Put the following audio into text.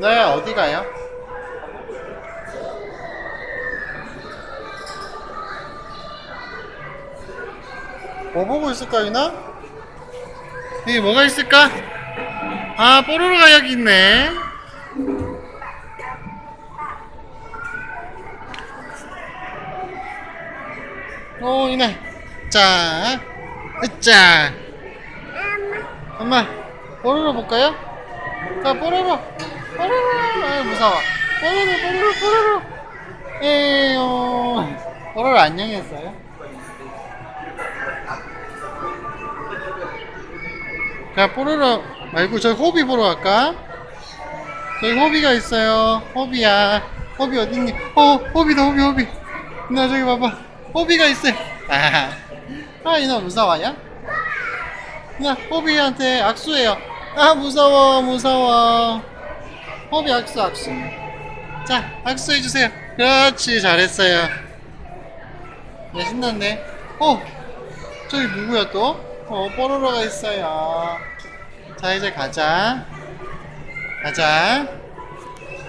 네, 어디 가요? 뭐 보고 있을까, 유나? 여기 뭐가 있을까? 아, 뽀로로가 여기 있네. 오, 유나. 자, 으짜. 엄마, 뽀로로 볼까요? 자, 뽀로로. 뽀로로. 아, 무서워. 뽀로로, 뽀로로, 뽀로로. 에요. 뽀로로 안녕했어요? 자, 뽀로로 말고 저기 호비 보러 갈까? 저기 호비가 있어요. 호비야. 호비 어딨니? 어, 호비다, 호비, 호비. 나 저기 봐봐. 호비가 있어요. 아, 아, 이놈 무서워요? 나 호비한테 악수해요. 아, 무서워, 무서워. 호비 악수, 악수. 자, 악수해주세요. 그렇지, 잘했어요. 네, 신났네. 어, 저기 누구야 또? 어, 뽀로로가 있어요. 자, 이제 가자. 가자.